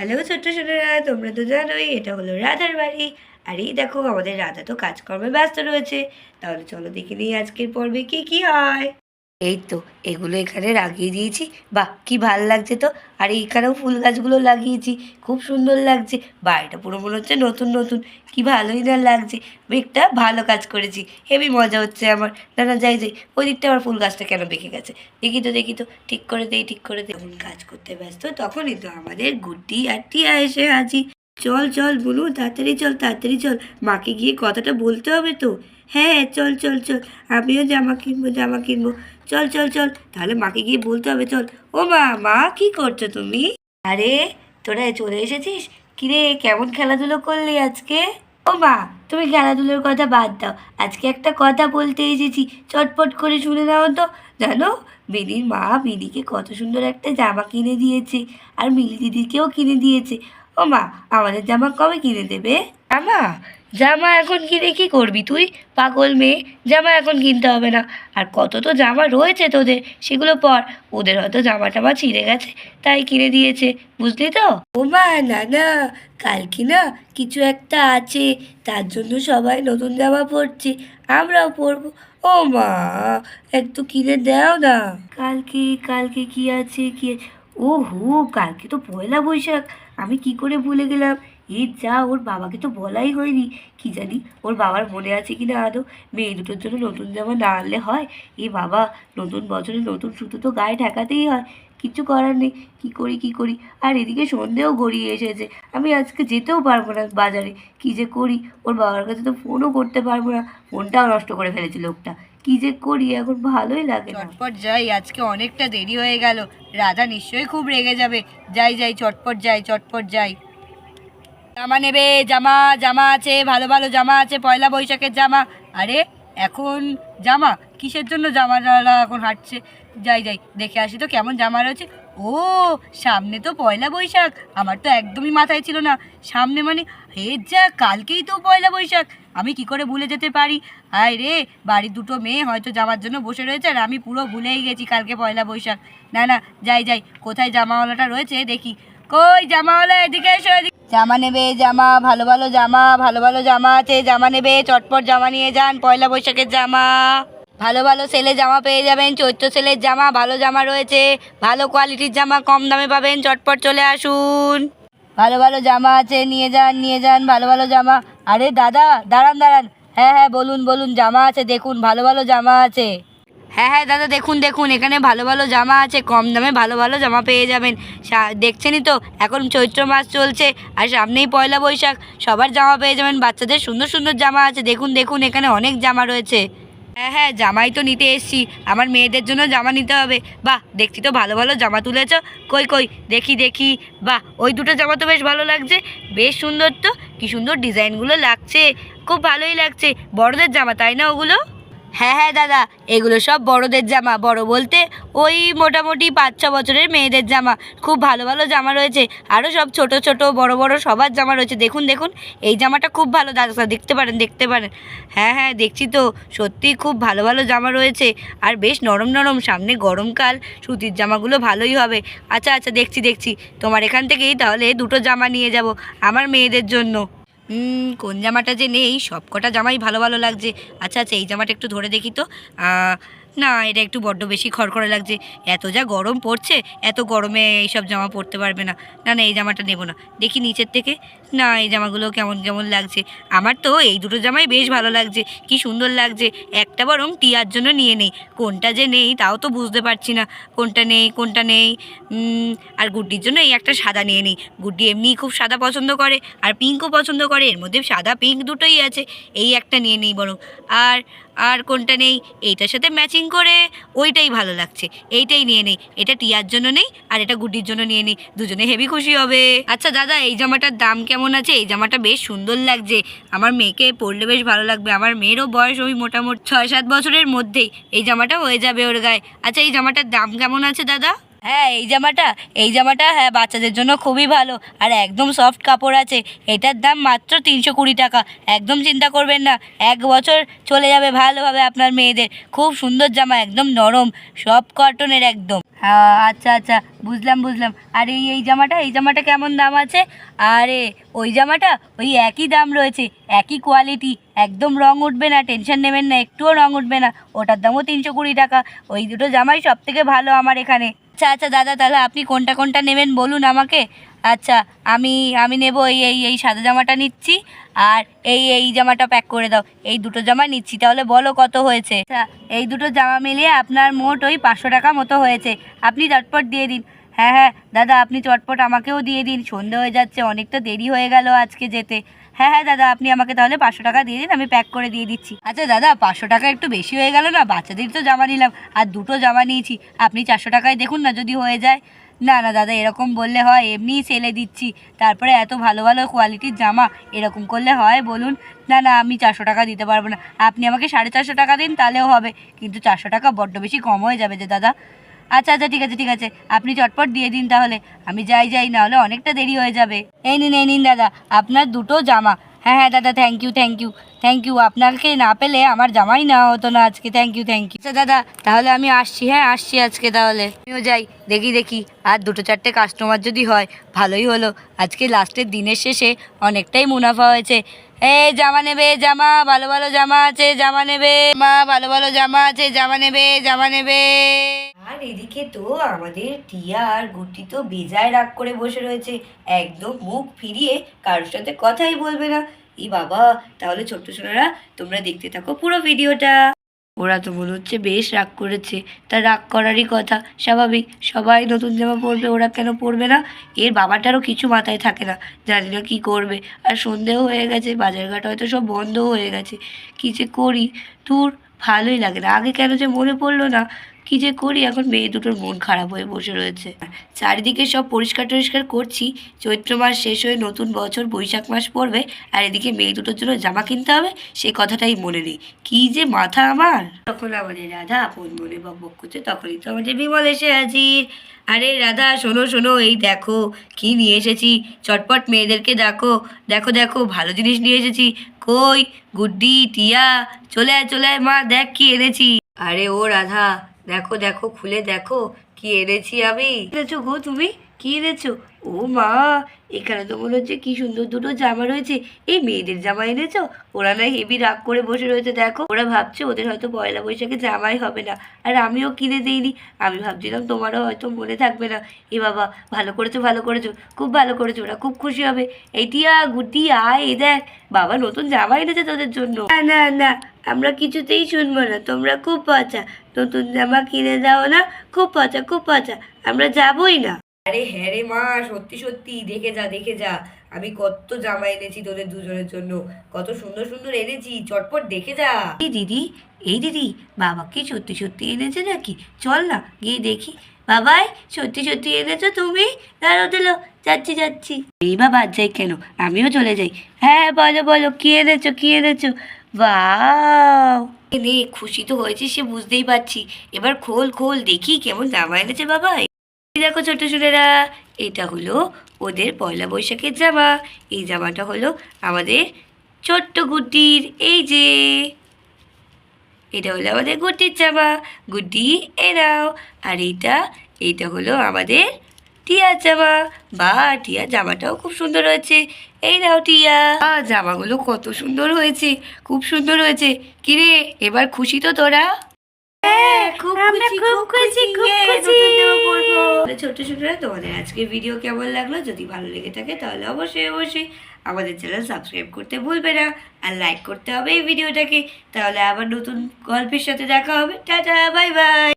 Hello ছোট্ট ছোটরা, তোমরা তো জানোই এটা হলো রাধার বাড়ি। আর এই দেখো, আমাদের রাধা তো কাজকর্মে ব্যস্ত রয়েছে। তাহলে চলো দেখে নিই আজকের পর্বে কি কি হয়। এই তো, এগুলো এখানে লাগিয়ে দিয়েছি। বাহ, কি ভালো লাগছে তো। আর এইখানেও ফুল গাছগুলো লাগিয়েছি, খুব সুন্দর লাগছে। বাড়িটা পুরো মনে হচ্ছে নতুন নতুন। কি ভালোই না লাগছে। বেগটা ভালো কাজ করেছি হেবি মজা হচ্ছে আমার। না না, যাই যাই, ওই দিকটা আমার ফুল গাছটা কেন বেঁকে গেছে? দেখি তো দেখি তো, ঠিক করে দেই, ঠিক করে দেই। কাজ করতে ব্যস্ত, তখনই তো আমাদের গুড্ডি আর টিয়া এসে হাজি চল চল বলু, তাড়াতাড়ি চল তাড়াতাড়ি চল। মাকে গিয়ে কথাটা বলতে হবে তো। হ্যাঁ চল চল চল। আমিও জামা কিনবো জামা কিনবো। চল চল চল। তাহলে মাকে গিয়ে বলতে হবে, চল। ও মা মা, কি করছ তুমি? আরে, তোরা চলে এসেছিস? কিরে, কেমন খেলাধুলো করলি আজকে? ও মা, তুমি খেলাধুলোর কথা বাদ দাও। আজকে একটা কথা বলতে এসেছি। চটপট করে শুনে নাও তো। জানো, মিলির মা মিলিকে কত সুন্দর একটা জামা কিনে দিয়েছে। আর মিলি দিদিকেও কিনে দিয়েছে। ও মা আমাদের জামা কবে কিনে দেবে? আমা জামা এখন কিনে কি করবি তুই? পাগল মেয়ে জামা এখন কিনতে হবে না। আর কত তো জামা রয়েছে তোদের সেগুলো পর। ওদের হয়তো জামা টামা ছিঁড়ে গেছে তাই কিনে দিয়েছে বুঝলি তো? ও মা না না কালকে না কিছু একটা আছে তার জন্য সবাই নতুন জামা পরছে আমরাও পরবো। ও মা একটু কিনে দাও না। কালকে কালকে কি আছে কি ও হো, কালকে তো পয়লা বৈশাখ। আমি কি করে ভুলে গেলাম? এ যা, ওর বাবাকে তো বলাই হয়নি। কি জানি ওর বাবার মনে আছে কি না আদৌ? মেয়ে দুটোর জন্য নতুন জামা না আনলে হয়? এ বাবা, নতুন বছরে নতুন সুতো তো গায়ে ঠেকাতেই হয়। কিচ্ছু করার নেই। কি করি কি করি? আর এদিকে সন্ধেও গড়িয়ে এসেছে। আমি আজকে যেতেও পারব না বাজারে। কি যে করি? ওর বাবার কাছে তো ফোনও করতে পারব না। ফোনটাও নষ্ট করে ফেলেছে লোকটা। কি যে করি, এখন ভালোই লাগে চটপট যাই, আজকে অনেকটা দেরি হয়ে গেল। রাধা নিশ্চয়ই খুব রেগে যাবে। যাই যাই, চটপট যাই চটপট যাই। জামা নেবে, জামা জামা আছে, ভালো ভালো জামা আছে, পয়লা বৈশাখের জামা। আরে, এখন জামা? কিসের জন্য জামা এখন হাঁটছে? যাই যাই, দেখে আসি তো কেমন জামা রয়েছে। ও, সামনে তো পয়লা বৈশাখ। আমার তো একদমই মাথায় ছিল না। সামনে মানে হে যা, কালকেই তো পয়লা বৈশাখ। আমি কি করে ভুলে যেতে পারি? হায় রে, বাড়ির দুটো মেয়ে হয়তো জামার জন্য বসে রয়েছে আর আমি পুরো ভুলেই গেছি কালকে পয়লা বৈশাখ। না না, যাই যাই, কোথায় জামাওয়ালাটা রয়েছে দেখি। কই জামাওয়ালা, এদিকে এসো, এদিকে। জামা নেবে জামা, ভালো ভালো জামা, ভালো ভালো জামা আছে, জামা নেবে, চটপট জামা নিয়ে যান পয়লা বৈশাখের জামা। ভালো ভালো সেলে জামা পেয়ে যাবেন, চৈত্র সেলের জামা, ভালো জামা রয়েছে, ভালো কোয়ালিটির জামা কম দামে পাবেন, চটপট চলে আসুন। ভালো ভালো জামা আছে, নিয়ে যান নিয়ে যান, ভালো ভালো জামা। আরে দাদা, দাঁড়ান দাঁড়ান। হ্যাঁ হ্যাঁ বলুন বলুন, জামা আছে, দেখুন, ভালো ভালো জামা আছে। হ্যাঁ হ্যাঁ দাদা, দেখুন দেখুন, এখানে ভালো ভালো জামা আছে, কম দামে ভালো ভালো জামা পেয়ে যাবেন। দেখছেনই তো, এখন চৈত্র মাস চলছে, আর সামনেই পয়লা বৈশাখ, সবার জামা পেয়ে যাবেন, বাচ্চাদের সুন্দর সুন্দর জামা আছে, দেখুন দেখুন, এখানে অনেক জামা রয়েছে। হ্যাঁ হ্যাঁ জামাই তো নিতে এসছি। আমার মেয়েদের জন্য জামা নিতে হবে। বাহ দেখছি তো ভালো ভালো জামা তুলেছ। কই কই, দেখি দেখি। বাহ, ওই দুটো জামা তো বেশ ভালো লাগছে। বেশ সুন্দর তো। কি সুন্দর ডিজাইনগুলো লাগছে। খুব ভালোই লাগছে। বড়দের জামা, তাই না ওগুলো? হ্যাঁ হ্যাঁ দাদা, এগুলো সব বড়দের জামা। বড় বলতে ওই মোটামুটি পাঁচ, ছ বছরের মেয়েদের জামা। খুব ভালো ভালো জামা রয়েছে। আরও সব ছোট ছোট, বড় বড় সবার জামা রয়েছে। দেখুন দেখুন, এই জামাটা খুব ভালো, দাদা দেখতে পারেন দেখতে পারেন। হ্যাঁ হ্যাঁ দেখছি তো সত্যিই খুব ভালো ভালো জামা রয়েছে। আর বেশ নরম নরম, সামনে গরমকাল, সুতির জামাগুলো ভালোই হবে। আচ্ছা আচ্ছা দেখছি দেখছি, তোমার এখান থেকেই তাহলে দুটো জামা নিয়ে যাব, আমার মেয়েদের জন্য। হুম, কোন জামাটা যে নেই সব কটা জামাই ভালো ভালো লাগছে। আচ্ছা আচ্ছা এই জামাটা একটু ধরে দেখি তো। না, এটা একটু বড্ড বেশি খড়খড়ে লাগছে। এত যা গরম পড়ছে, এত গরমে এইসব জামা পরতে পারবে না। না না, এই জামাটা নেব না। দেখি নিচের থেকে। না, এই জামাগুলো কেমন কেমন লাগছে। আমার তো এই দুটো জামাই বেশ ভালো লাগছে। কি সুন্দর লাগছে। একটা বরং টিয়ার জন্য নিয়ে নেই। কোনটা যে নেই, তাও তো বুঝতে পারছি না। কোনটা নেই কোনটা নেই। আর গুড্ডির জন্য এই একটা সাদা নিয়ে নিই। গুড্ডি এমনিই খুব সাদা পছন্দ করে, আর পিঙ্কও পছন্দ করে। এর মধ্যে সাদা, পিঙ্ক দুটোই আছে। এই একটা নিয়ে নিই বরং। আর আর কোনটা নেই? এইটার সাথে ম্যাচিং করে। ওইটাই ভালো লাগছে। এইটাই নিয়ে নেই। এটা টিয়ার জন্য নেই আর এটা গুড্ডির জন্য নিয়ে নিই। দুজনে হেভি খুশি হবে। আচ্ছা দাদা, এই জামাটার দাম কেমন আছে? এই জামাটা বেশ সুন্দর লাগছে। আমার মেয়েকে পরলে বেশ ভালো লাগবে। আমার মেয়েরও বয়স ওই মোটামুটি ছয় সাত বছরের মধ্যেই। এই জামাটা হয়ে যাবে ওর গায়ে। আচ্ছা এই জামাটার দাম কেমন আছে, দাদা? হ্যাঁ এই জামাটা এই জামাটা হ্যাঁ বাচ্চাদের জন্য খুবই ভালো। আর একদম সফট কাপড় আছে। এটার দাম মাত্র তিনশো কুড়ি টাকা। একদম চিন্তা করবেন না। এক বছর চলে যাবে ভালোভাবে আপনার মেয়েদের। খুব সুন্দর জামা, একদম নরম, সব কটনের একদম। হ্যাঁ আচ্ছা আচ্ছা বুঝলাম বুঝলাম। আর এই এই জামাটা এই জামাটা কেমন দাম আছে? আরে, ওই জামাটা, ওই একই দাম রয়েছে, একই কোয়ালিটি একদম রং উঠবে না টেনশন নেবেন না, একটুও রং উঠবে না। ওটার দামও তিনশো কুড়ি টাকা। ওই দুটো জামাই সব থেকে ভালো আমার এখানে। আচ্ছা আচ্ছা দাদা, তাহলে আপনি কোনটা কোনটা নেবেন বলুন আমাকে? আচ্ছা আমি আমি নেব এই এই এই সাদা জামাটা নিচ্ছি আর এই এই জামাটা প্যাক করে দাও। এই দুটো জামা নিচ্ছি, তাহলে বলো কত হয়েছে? আচ্ছা এই দুটো জামা মিলিয়ে আপনার মোট ওই পাঁচশো টাকা মতো হয়েছে। আপনি চটপট দিয়ে দিন। হ্যাঁ হ্যাঁ দাদা, আপনি চটপট আমাকেও দিয়ে দিন। সন্ধে হয়ে যাচ্ছে, অনেকটা দেরি হয়ে গেল আজকে যেতে। হ্যাঁ হ্যাঁ দাদা, আপনি আমাকে তাহলে পাঁচশো টাকা দিয়ে দিন, আমি প্যাক করে দিয়ে দিচ্ছি। আচ্ছা দাদা, পাঁচশো টাকা একটু বেশি হয়ে গেল না? বাচ্চাদের তো জামা নিলাম, আর দুটো জামা নিয়েছি। আপনি চারশো টাকায় দেখুন না যদি হয়ে যায়। না না, দাদা, এরকম বললে হয়, এমনিই সেলে দিচ্ছি। তারপরে এত ভালো ভালো কোয়ালিটির জামা, এরকম করলে হয়, বলুন। না না, আমি চারশো টাকা দিতে পারব না। আপনি আমাকে সাড়ে চারশো টাকা দিন, তাহলেও হবে। কিন্তু চারশো টাকা বড্ড বেশি কম হয়ে যাবে যে, দাদা। আচ্ছা আচ্ছা ঠিক আছে ঠিক আছে। আপনি চটপট দিয়ে দিন তাহলে। আমি যাই যাই না হলে অনেকটা দেরি হয়ে যাবে। এই নিন এই নিন দাদা, আপনার দুটো জামা। হ্যাঁ হ্যাঁ দাদা thank you thank you thank you আপনাকে না পেলে আমার জামাই না হতো না আজকে। থ্যাংক ইউ থ্যাংক ইউ আচ্ছা দাদা, তাহলে আমি আসছি হ্যাঁ আসছি আজকে তাহলে। আমিও যাই, দেখি দেখি। আর দুটো চারটে কাস্টমার যদি হয়, ভালোই হলো। আজকে লাস্টের দিনের শেষে অনেকটাই মুনাফা হয়েছে। এই জামা নেবে, জামা, ভালো ভালো জামা আছে, জামা নেবে। মা, ভালো ভালো জামা আছে, জামা নেবে জামা নেবে। আর এদিকে তো আমাদের টিয়া আর গুটি তো বেজায় রাগ করে বসে রয়েছে। একদম মুখ ফিরিয়ে কারোর সাথে কথাই বলবে না। ই বাবা, তাহলে ছোট্ট সোনারা, তোমরা দেখতে থাকো পুরো ভিডিওটা। ওরা তো মনে হচ্ছে বেশ রাগ করেছে। তা রাগ করারই কথা, স্বাভাবিক। সবাই নতুন জামা পরবে, ওরা কেন পরবে না? এর বাবাটারও কিছু মাথায় থাকে না। জানি না কী করবে। আর সন্ধেও হয়ে গেছে, বাজারঘাট হয়তো সব বন্ধও হয়ে গেছে। কী যে করি? তোর ভালোই লাগে না। আগে কেন যে মনে পড়ল না? কি যে করি? এখন মেয়ে দুটোর মন খারাপ হয়ে বসে রয়েছে। চারিদিকে সব পরিষ্কার টরিষ্কার করছি। চৈত্র মাস শেষ হয়ে নতুন বছর, বৈশাখ মাস পড়বে। আর এদিকে মেয়ে দুটোর জন্য জামা কিনতে হবে, সে কথাটাই মনে নেই। কি যে মাথা আমার! তখন আমাদের রাধা আপন মনে বক করছে, তখনই তো আমাদের বিমল এসে হাজির। আরে রাধা, শোনো শোনো, এই দেখো, কি নিয়ে এসেছি? চটপট মেয়েদেরকে দেখো দেখো দেখো, ভালো জিনিস নিয়ে এসেছি। কই, গুড্ডি, টিয়া, চলে আয় চলে আয়, মা, দেখ কি এনেছি। আরে ও রাধা দেখো দেখো খুলে দেখো কি এনেছি আমি? এনেছো গো তুমি? কি এনেছো ও মা, এখানে তো মনে হচ্ছে কি সুন্দর দুটো জামা রয়েছে। এই মেয়েদের জামা এনেছো? ওরা না হেভি রাগ করে বসে রয়েছে, দেখো। ওরা ভাবছে ওদের হয়তো পয়লা বৈশাখে জামাই হবে না। আর আমিও কিনে দিইনি। আমি ভাবছিলাম তোমারও হয়তো মনে থাকবে না। এ বাবা, ভালো করেছ ভালো করেছ। খুব ভালো করেছ, ওরা খুব খুশি হবে। এইটিয়া গুটি, আয় এ দেখ। বাবা নতুন জামা এনেছে তোদের জন্য। না না না, আমরা কিছুতেই শুনব না। তোমরা খুব পচা। নতুন জামা কিনে দাও না। খুব পচা খুব পচা। আমরা যাবই না। আরে হ্যাঁ রে মা, সত্যি সত্যি, দেখে যা দেখে যা। আমি কত জামা এনেছি তোদের দুজনের জন্য, কত সুন্দর সুন্দর এনেছি, চটপট দেখে যা। এই দিদি এই দিদি বাবা কি সত্যি সত্যি এনেছে নাকি? চল না, গিয়ে দেখি। বাবাই, সত্যি সত্যি এনেছো তুমি? দাঁড়ো দিলো যাচ্ছি যাচ্ছি। এই বা বাদ যাই কেন? আমিও চলে যাই। হ্যাঁ বলো বলো, কি এনেছো কি এনেছো? বাও খুশি তো হয়েছে সে বুঝতেই পারছি। এবার খোল খোল, দেখি কেমন জামা এনেছে বাবা এই দেখো ছোট ছোটেরা। এটা হলো ওদের পয়লা বৈশাখের জামা। এই জামাটা হলো আমাদের ছোট্ট গুড্ডির। এই যে। এটা হলো আমাদের গুড্ডির জামা। গুড্ডি, এরাও। আর এইটা এইটা হলো আমাদের টিয়ার জামা। বা টিয়ার জামাটাও খুব সুন্দর হয়েছে। এই নাও টিয়া। জামাগুলো কত সুন্দর হয়েছে। খুব সুন্দর হয়েছে। কিরে, এবার খুশি তো তোরা? খুব খুশি খুব খুশি, খুব খুশি। ছোট্ট ছোটরা তোমাদের আজকের ভিডিও কেমন লাগল? যদি ভালো লেগে থাকে তাহলে অবশ্যই অবশ্যই আমাদের চ্যানেল সাবস্ক্রাইব করতে ভুলবে না আর লাইক করতে হবে এই ভিডিওটাকে তাহলে আবার নতুন গল্পের সাথে দেখা হবে। Tata bye bye